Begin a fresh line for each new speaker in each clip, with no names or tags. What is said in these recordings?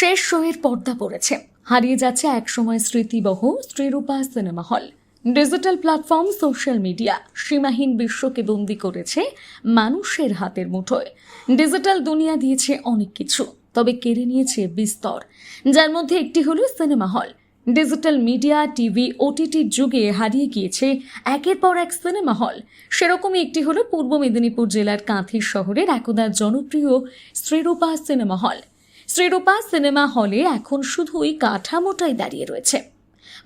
শেষ শোয়ের পর্দা পড়েছে। হারিয়ে যাচ্ছে একসময় স্মৃতিবহ Shrirupa cinema hall. Digital platform, social media সীমাহীন বিশ্বকে বন্দি করেছে মানুষের হাতের মুঠোয়। ডিজিটাল দুনিয়া দিয়েছে অনেক কিছু, তবে কেড়ে নিয়েছে বিস্তর। যার মধ্যে একটি হলো cinema hall. Digital media, TV, ওটিটির যুগে হারিয়ে গিয়েছে একের পর এক সিনেমা হল। সেরকমই একটি হলো পূর্ব মেদিনীপুর জেলার কাঁথির শহরের একদা জনপ্রিয় শ্রীরূপা সিনেমা হল। শ্রীরূপা সিনেমা হলে এখন শুধুই কাঠামোটাই দাঁড়িয়ে রয়েছে।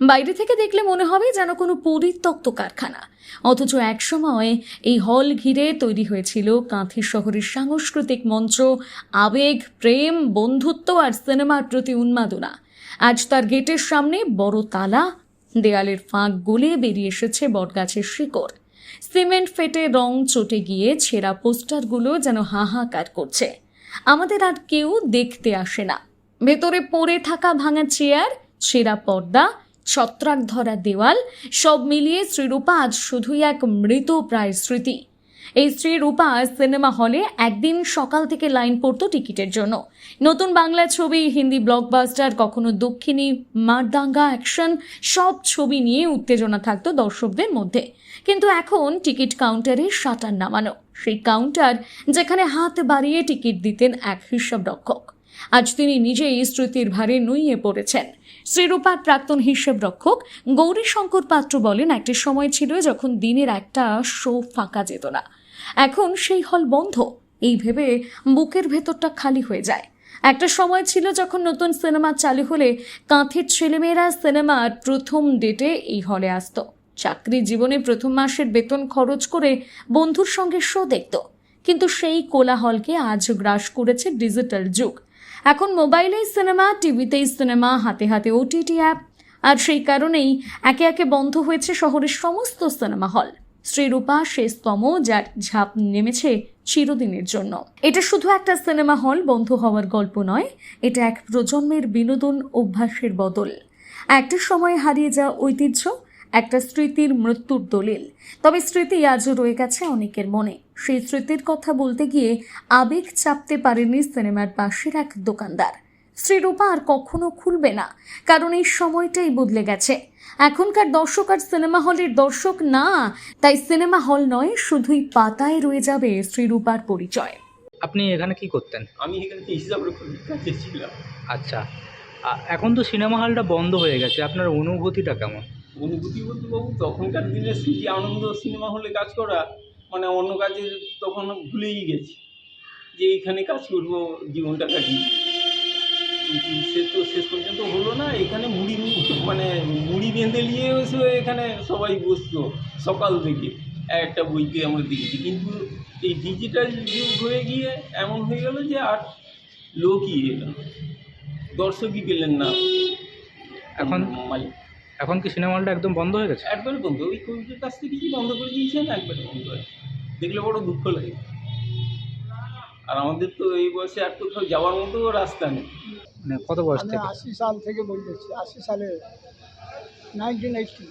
বাইরে থেকে দেখলে মনে হবে যেন কোনো পরিত্যক্ত কারখানা। অথচ একসময় এই হল ঘিরে তৈরি হয়েছিল কাঁথি শহরের সাংস্কৃতিক মঞ্চ, আবেগ, প্রেম, বন্ধুত্ব আর সিনেমার প্রতি উন্মাদনা। আজ তার গেটের সামনে বড় তালা, দেয়ালের ফাঁক গলে বেরিয়ে এসেছে বটগাছের শিকড়। সিমেন্ট ফেটে রং চটে গিয়ে ছেঁড়া পোস্টারগুলো যেন হাহাকার করছে। আমাদের আর কেউ দেখতে আসে না। ভেতরে পড়ে থাকা ভাঙা চেয়ার, ছেঁড়া পর্দা, ছত্রাক ধরা দেওয়াল, সব মিলিয়ে শ্রীরূপা আজ শুধুই এক মৃত প্রায় স্মৃতি এই স্ত্রী রূপা সিনেমা হলে একদিন সকাল থেকে লাইন পড়ত টিকিটের জন্য। নতুন বাংলা ছবি, হিন্দি ব্লকবাস্টার, কখনো দক্ষিণী, মারদাঙ্গা অ্যাকশন, সব ছবি নিয়ে উত্তেজনা থাকতো দর্শকদের মধ্যে। কিন্তু এখন টিকিট কাউন্টারে শাটার নামানো। সেই কাউন্টার যেখানে হাত বাড়িয়ে টিকিট দিতেন এক হিসাব রক্ষক আজ তিনি নিজেই স্মৃতির ভারে নুইয়ে পড়েছেন। শ্রীরূপার প্রাক্তন হিসেব রক্ষক গৌরী শঙ্কর পাত্র বলেন, একটি সময় ছিল যখন দিনের একটা শো ফাঁকা যেত না। এখন সেই হল বন্ধ। এই ভেবে বুকের ভেতরটা খালি হয়ে যায়। একটা সময় ছিল যখন নতুন সিনেমা চালু হলে কাঁথের ছেলেমেয়েরা সিনেমার প্রথম ডেটে এই হলে আসতো। চাকরি জীবনে প্রথম মাসের বেতন খরচ করে বন্ধুর সঙ্গে শো দেখত। কিন্তু সেই কোলাহলকে আজ গ্রাস করেছে ডিজিটাল যুগ। এখন মোবাইলেই সিনেমা, টিভিতেই সিনেমা, হাতে হাতে ওটিটি অ্যাপ আর সেই কারণেই একে একে বন্ধ হয়েছে শহরের সমস্ত সিনেমা হল। শ্রীরূপা শেষতম যার ঝাঁপ নেমেছে চিরদিনের জন্য। এটা শুধু একটা সিনেমা হল, বন্ধ হওয়ার গল্প নয়, এটা এক প্রজন্মের বিনোদন অভ্যাসের বদল। একটা সময় হারিয়ে যাওয়া ঐতিহ্য, একটা স্মৃতির মৃত্যুর দলিল। তবে স্মৃতি আজও রয়ে গেছে অনেকের মনে। সেই স্মৃতির কথা বলতে গিয়ে আবেগ চাপতে পারেনি সিনেমার পাশের এক দোকানদার। শ্রীরূপা আর কখনো খুলবে না কারণ এই সময়টাই বদলে গেছে। এখনকার দর্শক আর সিনেমা হলের দর্শক না তাই সিনেমা হল নয় শুধুই পাতায় রয়ে যাবে শ্রীরূপার পরিচয়।
আপনি এখানে কি করতেন?
আমি এখানে হিসাব রক্ষকের ছিলাম।
আচ্ছা এখন তো সিনেমা হলটা বন্ধ হয়ে গেছে আপনার অনুভূতিটা কেমন?
অনুভূতি বলতে বাবু তখনকার দিনে স্মৃতি আনন্দ সিনেমা হলে কাজ করা মানে অন্য কাজে তখন ভুলেই গেছি যে এইখানে কাজ করব জীবনটা কাটিয়ে। সে তো শেষ পর্যন্ত হলো না এখানে মুড়ি মানে মুড়ি বেঁধে নিয়ে এসে এখানে সবাই বসতো সকাল থেকে। এক একটা বইতে আমরা দেখেছি। কিন্তু এই ডিজিটাল যুগ হয়ে গিয়ে এমন হয়ে গেল যে আর লোকই এলো দর্শকই পেলেন না।
এখন
মালিক।
এখন কি সিনেমা হলটা একদম বন্ধ হয়ে গেছে?
একবারে বন্ধ। ওই কোভিডের কাছ থেকে কি বন্ধ করে দিয়েছেন একবারে বন্ধ হয়ে দেখলে বড় দুঃখ লাগে। আর আমাদের তো এই বয়সে আর কোথাও যাওয়ার মতো রাস্তা নেই।
মানে কত বয়স থেকে?
আশি সাল থেকে বলতেছি আশি সালে নাইনটিন এইটটি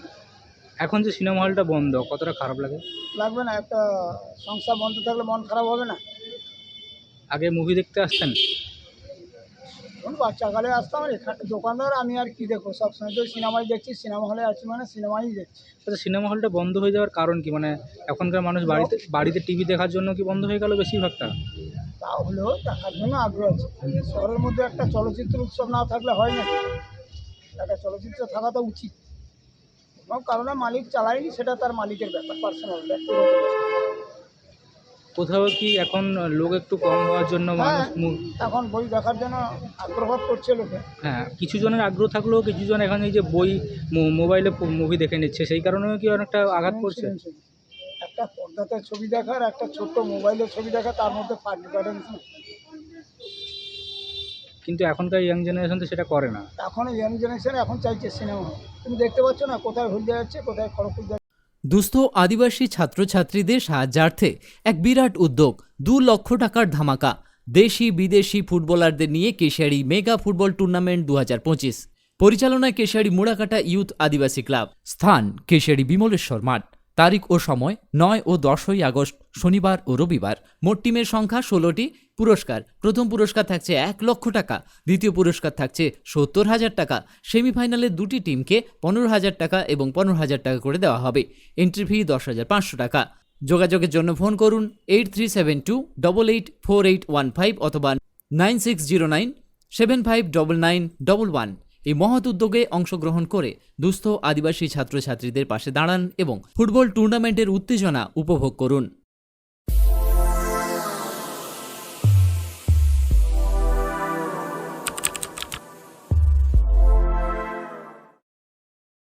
এখন যে সিনেমা হলটা বন্ধ কতটা খারাপ লাগে?
লাগবে না একটা সংসার বন্ধ থাকলে মন খারাপ হবে না।
আগে মুভি দেখতে আসতেন?
যখন বাচ্চাকালে আসতাম আর এখানে দোকানদার আমি আর কি দেখো সবসময় তো সিনেমাই দেখছি সিনেমা হলে আছি মানে সিনেমাই দেখছি।
আচ্ছা সিনেমা হলটা বন্ধ হয়ে যাওয়ার কারণ কি? মানে এখনকার মানুষ বাড়িতে বাড়িতে টিভি দেখার জন্য কি বন্ধ হয়ে গেল বেশিরভাগটা?
তাহলেও দেখার জন্য আগ্রহ আছে। শহরের মধ্যে একটা চলচ্চিত্র উৎসব না থাকলে হয় না। একটা চলচ্চিত্র থাকা তো উচিত। এবং কারণে মালিক চালায়নি সেটা তার মালিকের ব্যাপার পার্সোনাল ব্যক্তিগত ব্যাপার।
কোথাও কি এখন লোক একটু কম হওয়ার জন্য মানুষ
হ্যাঁ এখন বই দেখার জন্য আগ্রহ করছে লোকে।
হ্যাঁ কিছু জনের আগ্রহ থাকলেও কিছু জন এখন এই যে বই মোবাইলে মুভি দেখে নিচ্ছে সেই কারণেও কি অনেকটা আঘাত পড়ছে
শুনুন। একটা পর্দাতে ছবি দেখার একটা ছোট্ট মোবাইলে ছবি দেখা তার মধ্যে ফার্ক ডিফারেন্স
কিন্তু এখনকার ইয়াং জেনারেশন তো সেটা করে না।
এখন ইয়াং জেনারেশন এখন চাইছে সিনেমা তুমি দেখতে পাচ্ছ না কোথায় হলদিয়া যাচ্ছে কোথায় খড়গপুর
দুস্থ আদিবাসী ছাত্রছাত্রীদের সাহায্যার্থে এক বিরাট উদ্যোগ, দু লক্ষ টাকার ধামাকা। দেশি, বিদেশি ফুটবলারদের নিয়ে কেশিয়ারি মেগা ফুটবল টুর্নামেন্ট দু হাজার পঁচিশ। পরিচালনায় কেশিয়ারি মুড়াকাটা ইউথ আদিবাসী ক্লাব। স্থান, কেশিয়ারি বিমলেশ্বর মাঠ। তারিখ ও সময় নয় ও দশই আগস্ট, শনিবার ও রবিবার। মোট টিমের সংখ্যা ষোলোটি পুরস্কার। প্রথম পুরস্কার থাকছে এক লক্ষ টাকা, দ্বিতীয় পুরস্কার থাকছে সত্তর হাজার টাকা। সেমিফাইনালে দুটি টিমকে পনেরো হাজার টাকা এবং পনেরো হাজার টাকা করে দেওয়া হবে। এন্ট্রি ফি দশ হাজার পাঁচশো টাকা। যোগাযোগের জন্য ফোন করুন eight three seven two double eight four eight one five অথবা nine six zero nine seven five double nine double one এই মহৎ উদ্যোগে অংশগ্রহণ করে দুস্থ আদিবাসী ছাত্রছাত্রীদের পাশে দাঁড়ান এবং ফুটবল টুর্নামেন্টের উত্তেজনা উপভোগ করুন।